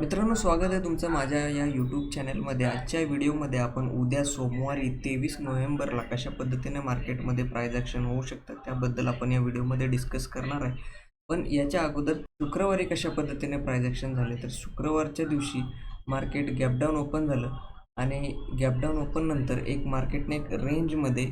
मित्रांनो स्वागत आहे तुमचं माझ्या या यूट्यूब चॅनलमध्ये आजच्या व्हिडिओमध्ये आपण उद्या सोमवारी तेवीस नोव्हेंबरला कशा पद्धतीने मार्केटमध्ये प्राईज ॲक्शन होऊ शकतात त्याबद्दल आपण या व्हिडिओमध्ये डिस्कस करणार आहे. पण याच्या अगोदर शुक्रवारी कशा पद्धतीने प्राईज ॲक्शन झाले? तर शुक्रवारच्या दिवशी मार्केट गॅपडाऊन ओपन झालं आणि गॅपडाऊन ओपन नंतर एक मार्केटने एक रेंजमध्ये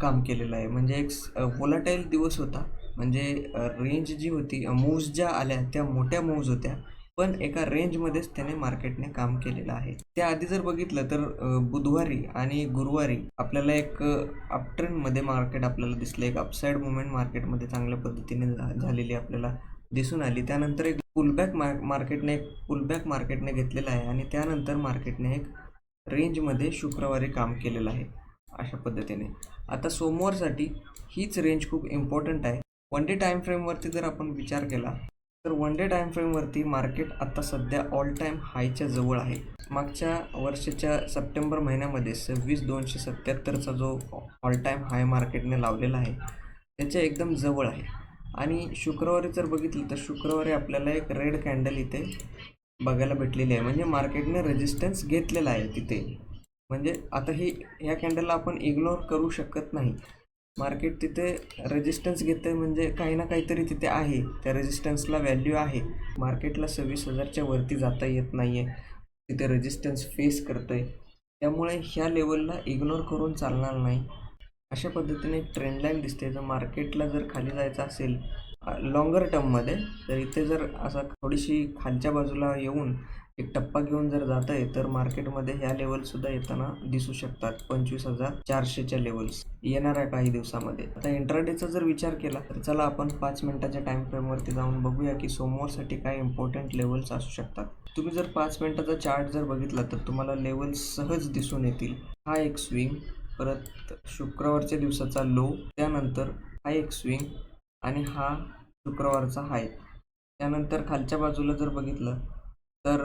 काम केलेलं आहे. म्हणजे एक वोलाटाईल दिवस होता. म्हणजे रेंज जी होती मूव्ज ज्या आल्या त्या मोठ्या मूव्ज होत्या. पण एका रेंजमध्येच त्याने मार्केटने काम केलेलं आहे. त्याआधी जर बघितलं तर बुधवारी आणि गुरुवारी आपल्याला एक अपट्रेंडमध्ये मार्केट आपल्याला दिसलं. एक अपसाईड मुवमेंट मार्केटमध्ये चांगल्या पद्धतीने झालेली आपल्याला दिसून आली. त्यानंतर एक पुलबॅक मार्क मार्केटने एक पुलबॅक मार्केटने घेतलेला आहे आणि त्यानंतर मार्केटने एक रेंजमध्ये शुक्रवारी काम केलेलं आहे अशा पद्धतीने. आता सोमवारसाठी हीच रेंज खूप इम्पॉर्टंट आहे. वन डे टाईम फ्रेमवरती जर आपण विचार केला तर वन डे टाईम फ्रेमवरती मार्केट आता सध्या ऑल टाईम हायच्या जवळ आहे. मागच्या वर्षाच्या सप्टेंबर महिन्यामध्ये सव्वीस दोनशे सत्याहत्तरचा जो ऑल टाईम हाय मार्केटने लावलेला आहे त्याच्या एकदम जवळ आहे. आणि शुक्रवारी जर बघितलं तर शुक्रवारी आपल्याला एक रेड कॅन्डल इथे बघायला भेटलेली आहे. म्हणजे मार्केटने रेजिस्टन्स घेतलेला आहे तिथे. म्हणजे आता ही ह्या कॅन्डलला आपण इग्नोर करू शकत नाही. मार्केट तिथे रेजिस्टन्स घेतं आहे म्हणजे काही ना काहीतरी तिथे आहे. त्या रेजिस्टन्सला व्हॅल्यू आहे. मार्केटला सव्वीस हजारच्या वरती जाता येत नाही आहे तिथे रेजिस्टन्स फेस करतं आहे त्यामुळे ह्या लेवलला इग्नोर करून चालणार नाही. अशा पद्धतीने ट्रेंडलाईन दिसते. जर मार्केटला जर खाली जायचं असेल लॉंगर टर्ममध्ये तर इथे जर असा थोडीशी खालच्या बाजूला येऊन एक टप्पा घेऊन जर जात आहे तर मार्केटमध्ये ह्या लेवलसुद्धा येताना दिसू शकतात. पंचवीस हजार चारशेच्या लेवल्स येणाऱ्या काही दिवसामध्ये. आता इंट्राडेचा जर विचार केला तर चला आपण पाच मिनिटाच्या टाईम फ्रेमवरती जाऊन बघूया की सोमवारसाठी काय इम्पॉर्टंट लेवल्स असू शकतात. तुम्ही जर पाच मिनिटाचा चार्ट जर बघितला तर तुम्हाला लेवल्स सहज दिसून येतील. हा एक स्विंग परत शुक्रवारच्या दिवसाचा लो त्यानंतर हा एक स्विंग आणि हा शुक्रवारचा हाय त्यानंतर खालच्या बाजूला जर बघितलं तर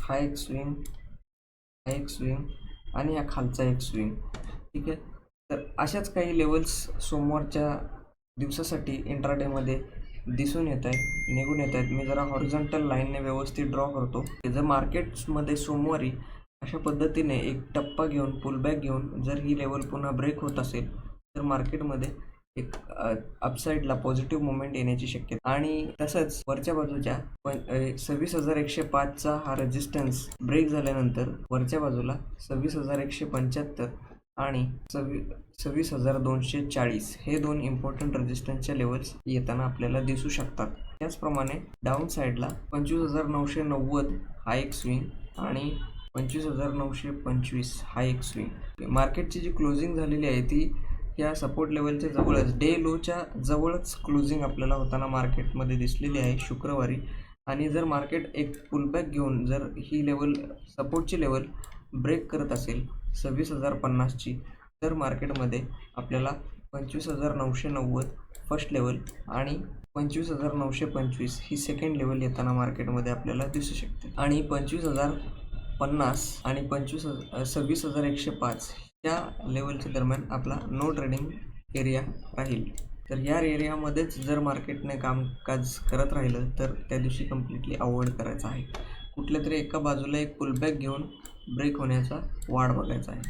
हा एक स्विंग हा एक स्विंग आणि हा खालचा एक स्विंग ठीक आहे? तर अशाच काही लेवल्स सोमवारच्या दिवसासाठी इंट्राडेमध्ये दिसून येत आहेत निघून येत आहेत. मी जरा हॉरिझॉन्टल लाईनने व्यवस्थित ड्रॉ करतो. जर मार्केट्समध्ये सोमवारी अशा पद्धतीने एक टप्पा घेऊन पुलबॅक घेऊन जर ही लेवल पुन्हा ब्रेक होत असेल तर मार्केटमध्ये एक अपसाईडला पॉझिटिव्ह मुवमेंट येण्याची शक्यता. आणि तसंच वरच्या बाजूच्या पण सव्वीस हजार एकशे पाचचा हा रेजिस्टन्स ब्रेक झाल्यानंतर वरच्या बाजूला सव्वीस हजार एकशे पंच्याहत्तर आणि सव्वी सव्वीस हजार दोनशे चाळीस हे दोन इम्पॉर्टंट रेजिस्टन्सच्या लेवल्स येताना आपल्याला दिसू शकतात. त्याचप्रमाणे डाऊन साईडला पंचवीस हजार नऊशे नव्वद हा एक स्विंग आणि पंचवीस हजार नऊशे पंचवीस हा एक स्विंग मार्केटची जी क्लोजिंग झालेली आहे ती या सपोर्ट लेवलच्या जवळच. डे लोच्या जवळच क्लोजिंग आपल्याला होताना मार्केटमध्ये दिसलेली आहे शुक्रवारी. आणि जर मार्केट एक पुलबॅक घेऊन जर ही लेवल सपोर्टची लेवल ब्रेक करत असेल सव्वीस हजार पन्नासची तर मार्केटमध्ये आपल्याला पंचवीस हजार नऊशे नव्वद फर्स्ट लेवल आणि पंचवीस हजार नऊशे पंचवीस ही सेकंड लेवल येताना मार्केटमध्ये आपल्याला दिसू शकते. आणि पंचवीस हजार पन्नास आणि पंचवीस हजार सव्वीस हजार एकशे पाच या लेवलच्या दरम्यान आपला नो ट्रेडिंग एरिया राहील. तर या एरियामध्येच जर मार्केटने कामकाज करत राहिलं तर त्या दिवशी कम्प्लिटली अवॉइड करायचं आहे. कुठल्या तरी एका बाजूला एक पुलबॅक घेऊन ब्रेक होण्याचा वाढ बघायचा आहे.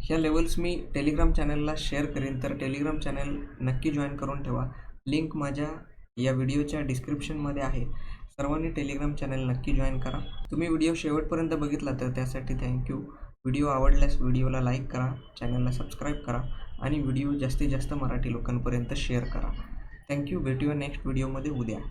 ह्या लेवल्स मी टेलिग्राम चॅनलला शेअर करेन. तर टेलिग्राम चॅनल नक्की जॉईन करून ठेवा. लिंक माझ्या या व्हिडिओच्या डिस्क्रिप्शनमध्ये आहे. सर्वांनी टेलिग्राम चॅनल नक्की जॉईन करा. तुम्ही व्हिडिओ शेवटपर्यंत बघितला तर त्यासाठी थँक्यू व्हिडिओ आवडल्यास व्हिडिओला लाईक करा चॅनलला सबस्क्राईब करा आणि व्हिडिओ जास्तीत जास्त मराठी लोकांपर्यंत शेअर करा. थँक्यू भेटूया नेक्स्ट व्हिडिओमध्ये उद्या.